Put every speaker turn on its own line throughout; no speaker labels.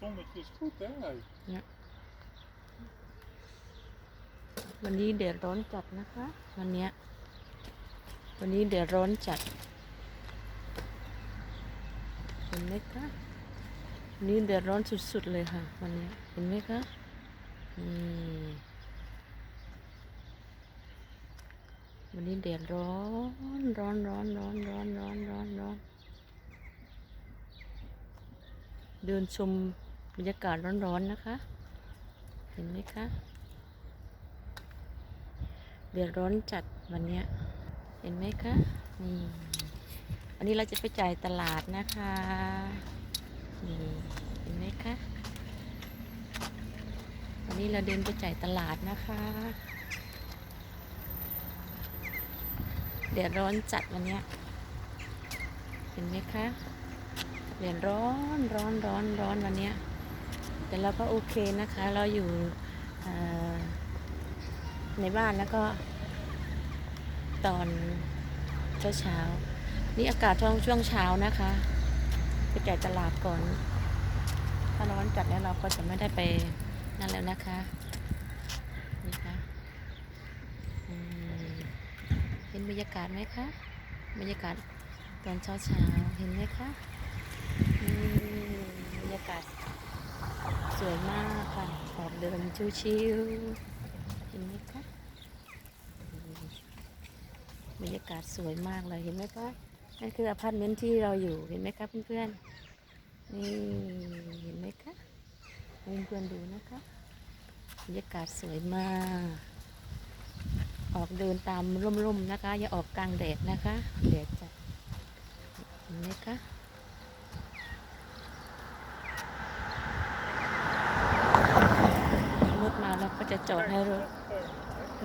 Zonnetje is goed, hè?
วันนี้เดือดร้อนจัดนะคะ วันเนี้ยวันนี้เดือดร้อนจัดเห็นไหมคะวันนี้เดือดร้อนสุดๆเลยค่ะ วันเนี้ยเห็นไหมคะนี่วันนี้เดือดร้อนร้อนร้อนร้อนร้อนร้อนร้อนร้อนเดินชม บรรยากาศร้อนๆนะคะ เห็นไหมคะ เดือดร้อนจัดวันนี้เห็นไหมคะนี่วันนี้เราจะไปจ่ายตลาดนะคะนี่เห็นไหมคะวันนี้เราเดินไปจ่ายตลาดนะคะเดือดร้อนจัดวันนี้เห็นไหมคะเดือดร้อนร้อนร้อนร้อนวันนี้ แต่เราก็โอเคนะคะ เราอยู่ในบ้านแล้วก็ ตอนเช้าเช้านี่อากาศช่วงช่วงเช้านะคะ ไปจ่ายตลาดก่อน ถ้าร้อนจัดแล้วเราก็จะไม่ได้ไปนั่นแล้วนะคะนี่ค่ะเห็นบรรยากาศไหมคะ บรรยากาศตอนเช้าเช้าเห็นไหมคะอืมบรรยากาศ สวยมากค่ะออกเดินชิวๆเห็นไหมคะบรรยากาศสวยมากเลยเห็นไหมคะนั่นคืออพาร์ตเมนต์ที่เราอยู่เห็นไหมคะเพื่อนๆนี่เห็นไหมคะเพื่อนๆดูนะคะบรรยากาศสวยมาก ออกเดินตามร่มๆนะคะ อย่าออกกลางแดดนะคะแดดจัดเห็นไหมคะรถมาเราก็ จอดให้รถ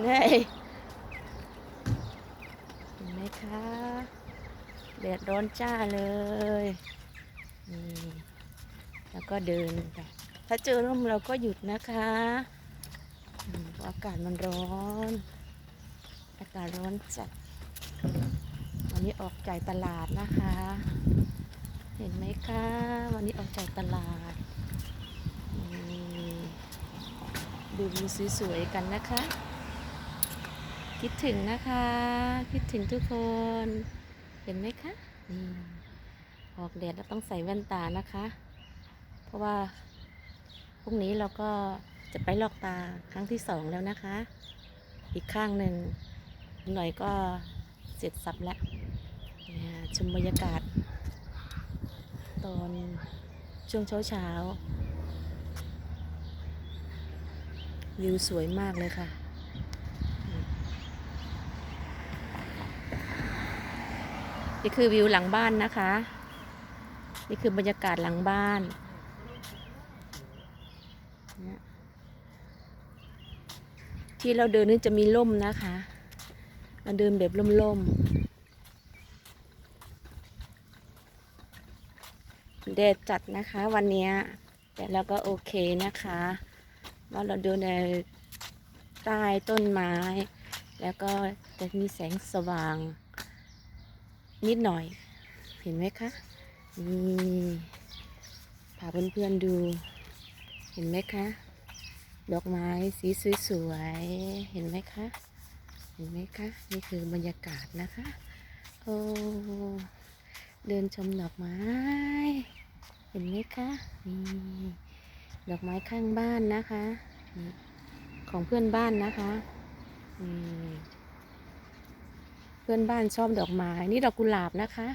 นี่เห็นไหมคะแดดร้อนจ้าเลยนี่แล้วก็เดินไปถ้าเจอร่มเราก็หยุดนะคะอืมเพราะอากาศมันร้อน อากาศร้อนจัดวันนี้ออกจ่ายตลาดนะคะ เห็นไหมคะ วันนี้ออกจ่ายตลาดนี่ ดูวิวสวยๆกันนะคะ คิดถึงนะคะ คิดถึงทุกคน เห็นไหมคะอืมออกแดดแล้วต้องใส่แว่นตานะคะ เพราะว่าพรุ่งนี้เราก็จะไปลอกตาครั้งที่สองแล้วนะคะ อีกข้างหนึ่งหน่อยก็เสร็จสับแล้วเนี่ยชมบรรยากาศ ตอนช่วงเช้าเช้าๆ วิวสวยมากเลยค่ะ นี่คือวิวหลังบ้านนะคะ นี่คือบรรยากาศหลังบ้านที่เราเดินนี่จะมีร่มนะคะเราเดินแบบร่มๆแดดจัดนะคะวันนี้แต่เราก็โอเคนะคะ ว่าเราเดินในใต้ต้นไม้ แล้วก็จะมีแสงสว่าง นิดหน่อย เห็นไหมคะ นี่พาเพื่อนๆดู เห็นไหมคะ ดอกไม้สีสวยๆ เห็นไหมคะ เห็นไหมคะ นี่คือบรรยากาศนะคะ โอ้เดินชมดอกไม้ เห็นไหมคะ นี่ ดอกไม้ข้างบ้านนะคะของเพื่อนบ้านนะคะเพื่อนบ้านชอบดอกไม้ นี่ดอกกุหลาบนะคะ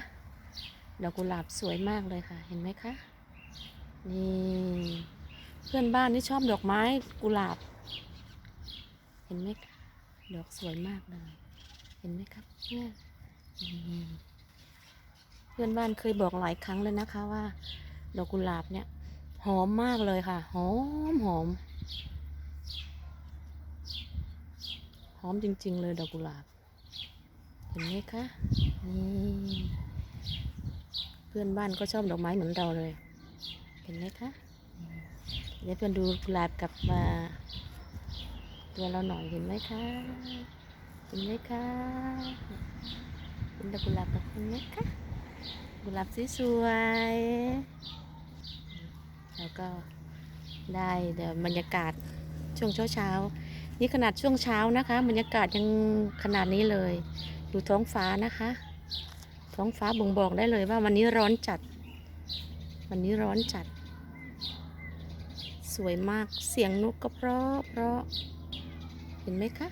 ดอกกุหลาบสวยมากเลยค่ะ เห็นไหมคะ นี่ เพื่อนบ้านนี่ชอบดอกไม้กุหลาบ เห็นไหมคะ ดอกสวยมากเลย เห็นไหมครับเพื่อนเพื่อนบ้านเคยบอกหลายครั้งเลยนะคะว่า ดอกกุหลาบเนี่ย อมมากเลยค่ะ หอมหอม หอมจริง ๆ เลยดอกกุหลาบ เห็นไหมคะนี่เพื่อนบ้านก็ชอบดอกไม้เหมือนเราเลย เห็นไหมคะเดี๋ยวเพื่อนดูกุหลาบกลับมาตัวเราหน่อยเห็นไหมคะ เห็นไหมคะเป็นดอกกุหลาบกับเห็นไหมคะกุหลาบสวย ก็ได้เดี๋ยวบรรยากาศช่วงเช้าเช้านี่ขนาดช่วงเช้านะคะ บรรยากาศยังขนาดนี้เลย ดูท้องฟ้านะคะ ท้องฟ้าบ่งบอกได้เลยว่าวันนี้ร้อนจัด วันนี้ร้อนจัด สวยมากเสียงนกก็เพราะเพราะเห็นไหมคะ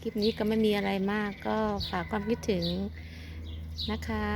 คลิปนี้ก็ไม่มีอะไรมากก็ฝากความคิดถึงนะคะ